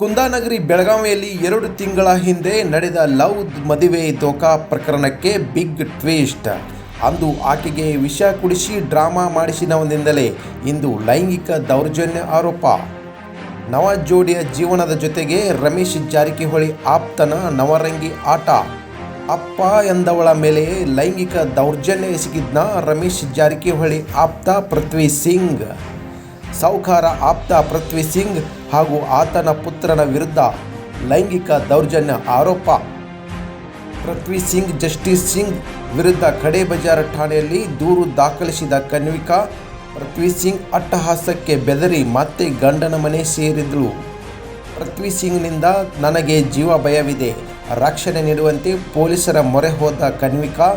ಕುಂದಾನಗರಿ ಬೆಳಗಾವಿಯಲ್ಲಿ ಎರಡು ತಿಂಗಳ ಹಿಂದೆ ನಡೆದ ಲವ್ ಮದುವೆ ದೋಖಾ ಪ್ರಕರಣಕ್ಕೆ ಬಿಗ್ ಟ್ವಿಸ್ಟ್. ಅಂದು ಆಕೆಗೆ ವಿಷ ಕುಡಿಸಿ ಡ್ರಾಮಾ ಮಾಡಿಸಿದವನಿಂದಲೇ ಇಂದು ಲೈಂಗಿಕ ದೌರ್ಜನ್ಯ ಆರೋಪ. ನವ ಜೋಡಿಯ ಜೀವನದ ಜೊತೆಗೆ ರಮೇಶ್ ಜಾರಕಿಹೊಳಿ ಆಪ್ತನ ನವರಂಗಿ ಆಟ. ಅಪ್ಪ ಎಂದವಳ ಮೇಲೆ ಲೈಂಗಿಕ ದೌರ್ಜನ್ಯ ಎಸಗಿದ್ನ ರಮೇಶ್ ಜಾರಕಿಹೊಳಿ ಆಪ್ತ ಪೃಥ್ವಿ ಸಿಂಗ್. ಸಾಹುಕಾರ ಆಪ್ತ ಪೃಥ್ವಿ ಸಿಂಗ್ ಹಾಗೂ ಆತನ ಪುತ್ರನ ವಿರುದ್ಧ ಲೈಂಗಿಕ ದೌರ್ಜನ್ಯ ಆರೋಪ. ಪೃಥ್ವಿ ಸಿಂಗ್, ಜಸ್ಟಿಸ್ ಸಿಂಗ್ ವಿರುದ್ಧ ಖಡೆ ಬಜಾರ್ ಠಾಣೆಯಲ್ಲಿ ದೂರು ದಾಖಲಿಸಿದ ಕನ್ವಿಕಾ ಪೃಥ್ವಿ ಸಿಂಗ್ ಅಟ್ಟಹಾಸಕ್ಕೆ ಬೆದರಿ ಮತ್ತೆ ಗಂಡನ ಮನೆ ಸೇರಿದ್ರು ಪೃಥ್ವಿ ಸಿಂಗ್ನಿಂದ ನನಗೆ ಜೀವ ಭಯವಿದೆ. ರಕ್ಷಣೆ ನೀಡುವಂತೆ ಪೊಲೀಸರ ಮೊರೆ ಹೋದ ಕನ್ವಿಕಾ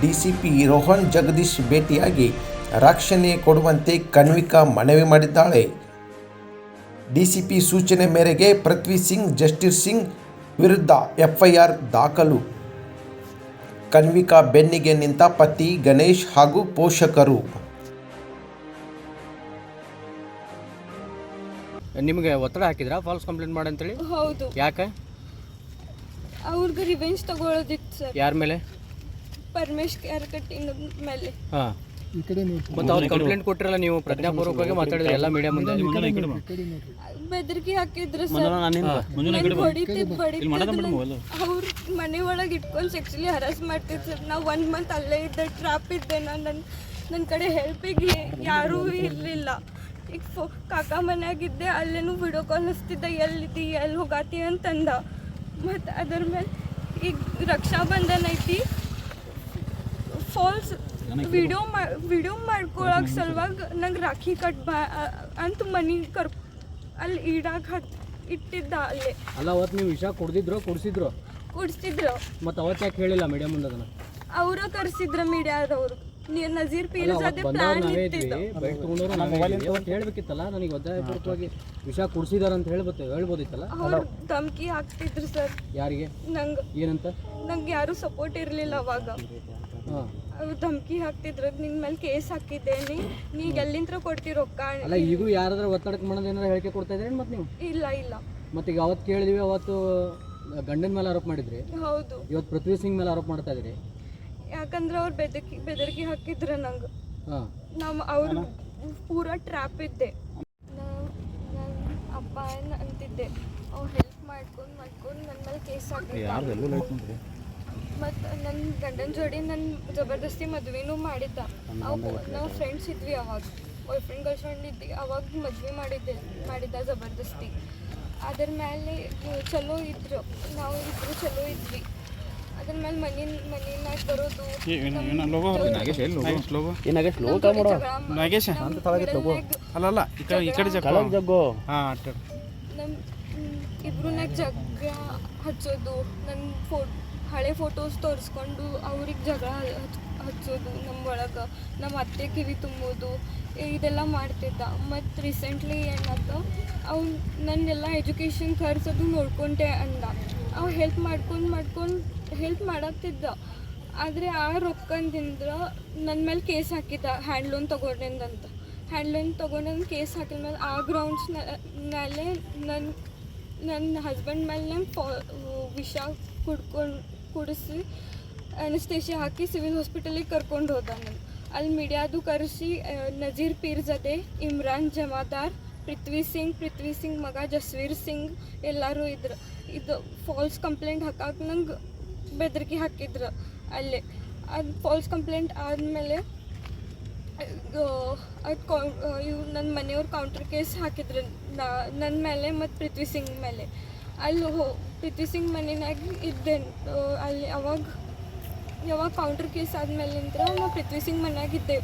ಡಿಸಿಪಿ ರೋಹನ್ ಜಗದೀಶ್ ಭೇಟಿಯಾಗಿ ರಕ್ಷಣೆ ಕೊಡುವಂತೆ ಕಣ್ವಿಕಾ ಮನವಿ ಮಾಡಿದ್ದಾಳೆ. ಡಿಸಿಪಿ ಸೂಚನೆ ಮೇರೆಗೆ ಪೃಥ್ವಿ ಸಿಂಗ್ ಜಸ್ಟಿಸ್ ಸಿಂಗ್ ವಿರುದ್ಧ ಎಫ್ಐಆರ್ ದಾಖಲು. ಕನ್ವಿಕಾ ಬೆನ್ನಿಗೆ ನಿಂತ ಪತಿ ಗಣೇಶ್ ಹಾಗೂ ಪೋಷಕರು. ನಿಮಗೆ ಒತ್ತಡ ಹಾಕಿದ್ರಾ? ಫಾಲ್ಸ್ ಕಂಪ್ಲೇಂಟ್ ಮಾಡಂತೇಳಿ ಹೌದು. ಯಾಕೆ? ಅವ್ರಿಗೆ ರಿವೆಂಜ್ ತಗೊಳ್ಳೋದಿತ್ತು ಸರ್. ಯಾರ ಮೇಲೆ? ಪರಮೇಶ್ ಕೇರ್ ಕಟ್ಟಿಂಗ್ ಮೇಲೆ. ಹಾಂ. ಮತ್ತೆ ಅವ್ರು ಕಂಪ್ಲೇಂಟ್ ಕೊಟ್ಟಿರಲ್ಲ ನೀವು ಪ್ರಜ್ಞಾಪೂರ್ವಕವಾಗಿ ಮಾತಾಡಿದ್ರೆ ಎಲ್ಲ ಮೀಡಿಯಾ ಮುಂದೆ ಬೆದರಿಕೆ ಹಾಕಿದ್ರು ಸರ್. ಅವ್ರ ಮನೆ ಒಳಗೆ ಇಟ್ಕೊಂಡು ಸೆಕ್ಸುಲಿ ಹರಾಸ್ ಮಾಡ್ತಿದ್ರು ಸರ್. ನಾವು ಒನ್ ಮಂತ್ ಅಲ್ಲೇ ಇದ್ದೆ ಟ್ರಾಪ್ ಇದ್ದೆ. ನಾನು ನನ್ನ ನನ್ನ ಕಡೆ ಹೆಲ್ಪಿಗೆ ಯಾರೂ ಇರಲಿಲ್ಲ. ಈಗ ಫೋ ಕಾಕ ಮನೆಯಾಗಿದ್ದೆ ಅಲ್ಲೇನು ವಿಡಿಯೋ ಕಾಲ್ ಹಚ್ತಿದ್ದೆ. ಎಲ್ಲಿದ್ದಿ ಎಲ್ಲಿ ಹೋಗಾತಿ ಅಂತಂದ. ಮತ್ತು ಅದ್ರ ಮೇಲೆ ಈಗ ರಕ್ಷಾ ಬಂಧನ ಐತಿ. ಫಾಲ್ಸ್ ವಿಡಿಯೋ ಮಾ ವಿಡಿಯೋ ಮಾಡ್ಕೊಳಕ್ ಸಲುವಾಗಿ ನಂಗೆ ರಾಖಿ ಕಟ್ ಬಾ ಅಂತ ಮನಿ ಕರ್ ಅಲ್ಲಿ ಇಡಾಕ ಹತ್ ಇಟ್ಟಿದ್ದ ಅಲ್ಲೇ. ಅಲ್ಲ ಅವತ್ತು ನೀವು ವಿಷ ಕುಡ್ದಿದ್ರು ಕುಡಿಸಿದ್ರು? ಕುಡಿಸ್ತಿದ್ರು ಮತ್ತೆ ಅವತ್ತು ಯಾಕೆ ಹೇಳಿಲ್ಲ ಮೀಡಿಯಾ ಮುಂದೆ ಅದನ್ನ? ಅವರು ಕರ್ಸಿದ್ರ ಮೀಡಿಯಾದವರು ನೀ ನಜೀರ್ ಪೀರ್ಸ್ ಅದೇ ಪ್ಲಾನ್ ಅವತ್ತು ಹೇಳ್ಬೇಕಿತ್ತಲ್ಲ? ನನಗೆ ಒತ್ತಾಯಪೂರ್ವಕವಾಗಿ ವಿಷ ಕುಡಿಸಿದಾರ ಅಂತ ಹೇಳ್ಬೋದು ಹೇಳ್ಬೋದಿತ್ತಲ್ಲ? ಅವ್ರು ಧಮ್ಕಿ ಹಾಕ್ತಿದ್ರು ಸರ್. ಯಾರಿಗೆ? ನಂಗೆ ಏನಂತ? ನಂಗೆ ಯಾರು ಸಪೋರ್ಟ್ ಇರಲಿಲ್ಲ ಅವಾಗ. ಹಾಂ. ಧಮ್ಕಿ ಹಾಕ್ತಿದ್ರು ನಿನ್ ಮೇಲೆ ಕೇಸ್ ಹಾಕಿದ್ದೇನೆ ನೀ ಎಲ್ಲಿಂತ್ರ ಕೊಡ್ತಿ ರೊಕ್ಕ ಅಲ್ಲ ಈಗೂ ಯಾರಾದ್ರೂ ಒತ್ತಡಕ್ಕೆ ಮಾಡೋದು ಏನಾರ ಹೇಳಿಕೆ ಕೊಡ್ತಾ ಇದ್ರೇನು ಮತ್ತೆ ನೀವು? ಇಲ್ಲ ಇಲ್ಲ. ಮತ್ತೆ ಈಗ ಅವತ್ತು ಕೇಳಿದ್ವಿ ಅವತ್ತು ಗಂಡನ ಮೇಲೆ ಆರೋಪ ಮಾಡಿದ್ರಿ. ಹೌದು. ಇವತ್ತು ಪೃಥ್ವಿ ಸಿಂಗ್ ಮೇಲೆ ಆರೋಪ ಮಾಡ್ತಾ ಇದ್ರಿ ಯಾಕಂದ್ರೆ ಅವ್ರು ಬೆದಕಿ ಬೆದರಿಕೆ ಹಾಕಿದ್ರು ನಂಗೆ. ಹಾಂ. ನಮ್ಮ ಅವರು ಪೂರ ಟ್ರ್ಯಾಪ್ ಇದ್ದೆ. ನನ್ನ ಅಪ್ಪ ಏನ್ ಅಂತಿದ್ದೆ. ಅವ್ರು ಹೆಲ್ಪ್ ಮಾಡ್ಕೊಂಡು ಮಾಡ್ಕೊಂಡು ನನ್ನ ಮೇಲೆ ಕೇಸ್ ಹಾಕಿದ್ದ ಮತ್ತು ನನ್ನ ಗಂಡನ ಜೋಡಿ ನನ್ನ ಜಬರ್ದಸ್ತಿ ಮದ್ವೆನೂ ಮಾಡಿದ್ದ. ಅವು ನಾವು ಫ್ರೆಂಡ್ಸ್ ಇದ್ವಿ ಅವಾಗ. ಬಾಯ್ ಫ್ರೆಂಡ್ ಗರ್ಲ್ ಫ್ರೆಂಡ್ ಇದ್ವಿ. ಅವಾಗ ಮದ್ವೆ ಮಾಡಿದ್ದೆ ಮಾಡಿದ್ದ ಜಬರ್ದಸ್ತಿ. ಅದ್ರ ಮೇಲೆ ಚಲೋ ಇದ್ರು. ನಾವು ಇಬ್ರು ಚಲೋ ಇದ್ವಿ. ಅದ್ರ ಮೇಲೆ ಮನಿ ಮನಿನಾಗ ಬರೋದು ಏನಾಗೆ ಸ್ಲೋ ನಾಗೇಶ ಅಲ್ಲಲ್ಲ ಈ ಕಡೆ ಈ ಕಡೆ ಜಗ್ಗು. ಹಾಂ ನಮ್ಮ ಹಚ್ಚೋದು ನನ್ನ ಫೋ ಹಳೆ ಫೋಟೋಸ್ ತೋರಿಸ್ಕೊಂಡು ಅವ್ರಿಗೆ ಜಗಳ ಹಚ್- ಹಚ್ಚೋದು ನಮ್ಮ ಒಳಗೆ ನಮ್ಮ ಅತ್ತೆ ಕಿವಿ ತುಂಬೋದು ಇದೆಲ್ಲ ಮಾಡ್ತಿದ್ದ. ಮತ್ತು ರೀಸೆಂಟ್ಲಿ ಏನಾಯ್ತು ಅವ್ನು ನನ್ನೆಲ್ಲ ಎಜುಕೇಷನ್ ಖರ್ಚದು ನೋಡ್ಕೊಂಡೆ ಅಂದ. ಅವ ಹೆಲ್ಪ್ ಮಾಡ್ಕೊಂಡು ಮಾಡ್ಕೊಂಡು ಹೆಲ್ಪ್ ಮಾಡತ್ತಿದ್ದ. ಆದರೆ ಆ ರೊಕ್ಕದಿಂದ ನನ್ನ ಮೇಲೆ ಕೇಸ್ ಹಾಕಿದ್ದ ಹ್ಯಾಂಡ್ ಲೋನ್ ತೊಗೊಂಡೆಂದಂತ ಹ್ಯಾಂಡ್ ಲೋನ್ ತೊಗೊಂಡು ಕೇಸ್ ಹಾಕಿದ ಮೇಲೆ ಆ ಗ್ರೌಂಡ್ಸ್ ಮೇಲೆ ನನ್ನ ನನ್ನ ಹಸ್ಬೆಂಡ್ ಮೇಲೆ ನಂಗೆ ಫಾ ವಿಷ ಕುಡ್ಕೊಂಡು ಕುಡಿಸಿ ಅನಸ್ತೇಶಿ ಹಾಕಿ ಸಿವಿಲ್ ಹಾಸ್ಪಿಟಲಿಗೆ ಕರ್ಕೊಂಡು ಹೋದ ನಾನು ಅಲ್ಲಿ ಮೀಡಿಯಾದು ಕರೆಸಿ ನಜೀರ್ ಪೀರ್ಜದೆ ಇಮ್ರಾನ್ ಜಮಾದಾರ್, ಪೃಥ್ವಿ ಸಿಂಗ್ ಪೃಥ್ವಿ ಸಿಂಗ್ ಮಗ ಜಸ್ವೀರ್ ಸಿಂಗ್ ಎಲ್ಲರೂ ಇದ್ರು, ಇದು ಫಾಲ್ಸ್ ಕಂಪ್ಲೇಂಟ್ ಹಾಕಕ್ಕೆ ನಂಗೆ ಬೆದರಿಕೆ ಹಾಕಿದ್ರು ಅಲ್ಲೇ. ಅದು ಫಾಲ್ಸ್ ಕಂಪ್ಲೇಂಟ್ ಆದಮೇಲೆ ಅದು ಕೌ, ಇವು ನನ್ನ ಮನೆಯವ್ರು ಕೌಂಟ್ರ್ ಕೇಸ್ ಹಾಕಿದ್ರು ನನ್ನ ಮೇಲೆ ಮತ್ತು ಪೃಥ್ವಿ ಸಿಂಗ್ ಮೇಲೆ. ಅಲ್ಲಿ ಹೋ ಪೃಥ್ವಿ ಸಿಂಗ್ ಮನೆಯಾಗ ಇದ್ದೆ ಅಲ್ಲಿ ಅವಾಗ, ಯಾವಾಗ ಕೌಂಟ್ರ್ ಕೇಸ್ ಆದ್ಮೇಲಿಂದ ನಾವು ಪೃಥ್ವಿ ಸಿಂಗ್ ಮನ್ಯಾಗ ಇದ್ದೆ.